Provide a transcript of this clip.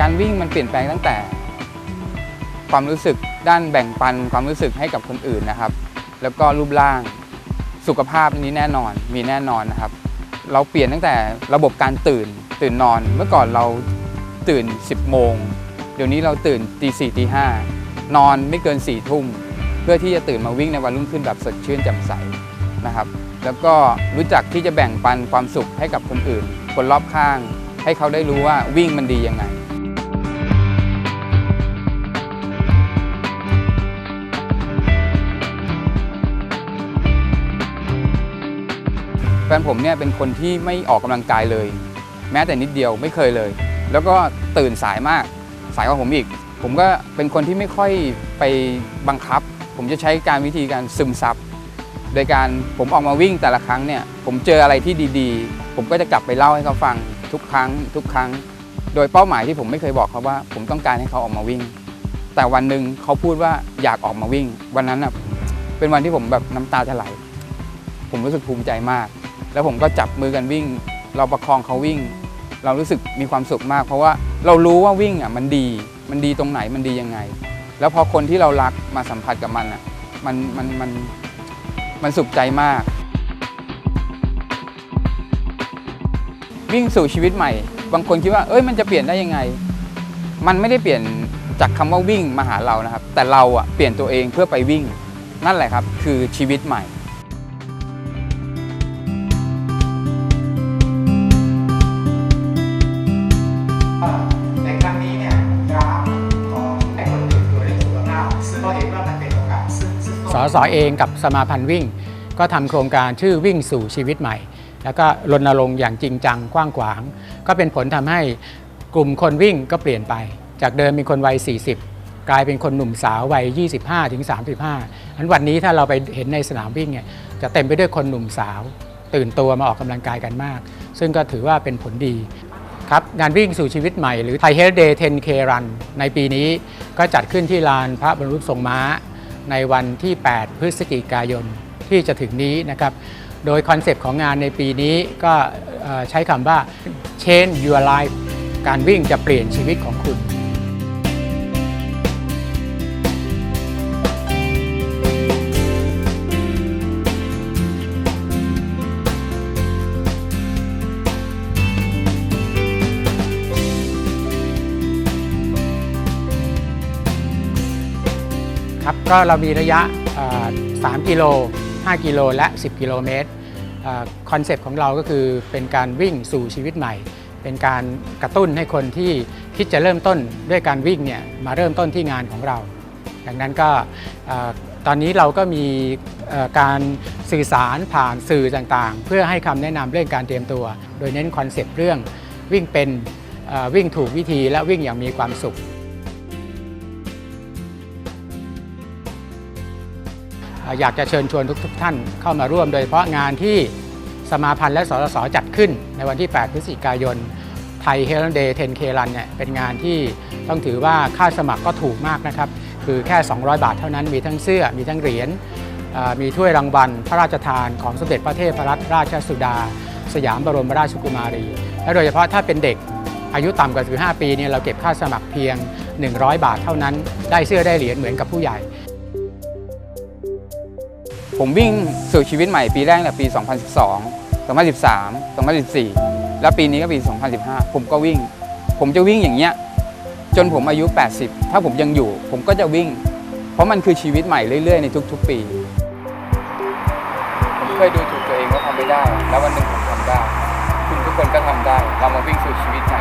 การวิ่งมันเปลี่ยนแปลงตั้งแต่ ความรู้สึกด้านแบ่งปันความรู้สึกให้กับคนอื่นนะครับ แล้วก็รูปร่างสุขภาพนี้แน่นอนมีแน่นอนนะครับ เราเปลี่ยนตั้งแต่ระบบการตื่นตื่นนอน เมื่อก่อนเราตื่น 10 โมง เดี๋ยวนี้เราตื่นตีสี่ตีห้านอนไม่เกิน4ี่ทุ่มเพื่อที่จะตื่นมาวิ่งในวันรุ่งขึ้นแบบสดชื่นแจ่มใสนะครับ แล้วก็รู้จักที่จะแบ่งปันความสุขให้กับคนอื่น คนรอบข้าง ให้เขาได้รู้ว่าวิ่งมันดียังไง แฟนผมเนี่ยเป็นคนที่ไม่ออกกำลังกายเลย แม้แต่นิดเดียวไม่เคยเลย แล้วก็ตื่นสายมากสายกว่าผมอีก ผมก็เป็นคนที่ไม่ค่อยไปบังคับ ผมจะใช้การวิธีการซึมซับโดยการผมออกมาวิ่งแต่ละครั้งเนี่ยผมเจออะไรที่ดีๆ ผมก็จะกลับไปเล่าให้เขาฟังทุกครั้ง ทุกครั้ง โดยเป้าหมายที่ผมไม่เคยบอกเขาว่า ผมต้องการให้เขาออกมาวิ่ง แต่วันหนึ่งเขาพูดว่าอยากออกมาวิ่ง วันนั้นเป็นวันที่ผมแบบน้ำตาจะไหล ผมรู้สึกภูมิใจมาก แล้วผมก็จับมือกันวิ่ง เราประคองเขาวิ่ง เรารู้สึกมีความสุขมาก เพราะว่าเรารู้ว่าวิ่งอะมันดี มันดีตรงไหนมันดียังไง แล้วพอคนที่เรารักมาสัมผัสกับมันอะมันมันมันมันสุขใจมาก วิ่งสู่ชีวิตใหม่ บางคนคิดว่า เอ้ยมันจะเปลี่ยนได้ยังไง มันไม่ได้เปลี่ยนจากคำว่าวิ่งมาหาเรานะครับ แต่เราอะเปลี่ยนตัวเองเพื่อไปวิ่งนั่นแหละครับ คือชีวิตใหม่ สสเองกับสมาพันธ์วิ่ง ก็ทำโครงการชื่อวิ่งสู่ชีวิตใหม่ แล้วก็รณรงค์อย่างจริงจังกว้างขวาง ก็เป็นผลทำให้กลุ่มคนวิ่งก็เปลี่ยนไป จากเดิมมีคนวัย 40 กลายเป็นคนหนุ่มสาววัย 25ถึง35อันวันนี้ถ้าเราไปเห็นในสนามวิ่งเนี่ยจะเต็มไปด้วยคนหนุ่มสาว ตื่นตัวมาออกกำลังกายกันมาก ซึ่งก็ถือว่าเป็นผลดีครับงานวิ่งสู่ชีวิตใหม่หรือ Thai Health Day 10K Run ในปีนี้ก็จัดขึ้นที่ลานพระบรมรูปทรงม้า ในวันที่ 8 พฤศจิกายนที่จะถึงนี้นะครับ โดยคอนเซปต์ของงานในปีนี้ก็ใช้คำว่า change your life การวิ่งจะเปลี่ยนชีวิตของคุณ ครับก็เรามีระยะ 3 กิโล 5 กิโล และ 10 กิโลเมตรคอนเซปต์ของเราก็คือเป็นการวิ่งสู่ชีวิตใหม่ เป็นการกระตุ้นให้คนที่คิดจะเริ่มต้นด้วยการวิ่งเนี่ยมาเริ่มต้นที่งานของเรา ดังนั้นก็ตอนนี้เราก็มีการสื่อสารผ่านสื่อต่างๆ เพื่อให้คำแนะนำเรื่องการเตรียมตัว โดยเน้นคอนเซปต์เรื่องวิ่งเป็นวิ่งถูกวิธีและวิ่งอย่างมีความสุข อยากจะเชิญชวนทุกๆท่านเข้ามาร่วม โดยเฉพาะงานที่สมาพันธ์และสสสจัดขึ้นในวันที่ 8 พฤศจิกายน ไทยเฮลเดย์ 10K Run เนี่ยเป็นงานที่ต้องถือว่าค่าสมัครก็ถูกมากนะครับ คือแค่ 200 บาทเท่านั้นมีทั้งเสื้อมีทั้งเหรียญมีถ้วยรางวัลพระราชทานของสมเด็จพระเทพรัตนราชสุดา สยามบรมราชกุมารี และโดยเฉพาะถ้าเป็นเด็กอายุต่ำกว่า15ปีเนี่ยเราเก็บค่าสมัครเพียง 100 บาทเท่านั้น ได้เสื้อได้เหรียญเหมือนกับผู้ใหญ่ ผมวิ่งสู่ชีวิตใหม่ปีแรกเนี่ยปี 2012 2013 2014 แล้วปีนี้ก็ปี 2015 ผมก็วิ่ง ผมจะวิ่งอย่างเงี้ยจนผมอายุ 80 ถ้าผมยังอยู่ ผมก็จะวิ่ง เพราะมันคือชีวิตใหม่เรื่อยๆในทุก ๆ ปี ผมเคยดูถูกตัวเองว่าทำไม่ได้ แล้ววันหนึ่งผมทำได้ คุณทุกคนก็ทำได้ เรามาวิ่งสู่ชีวิตใหม่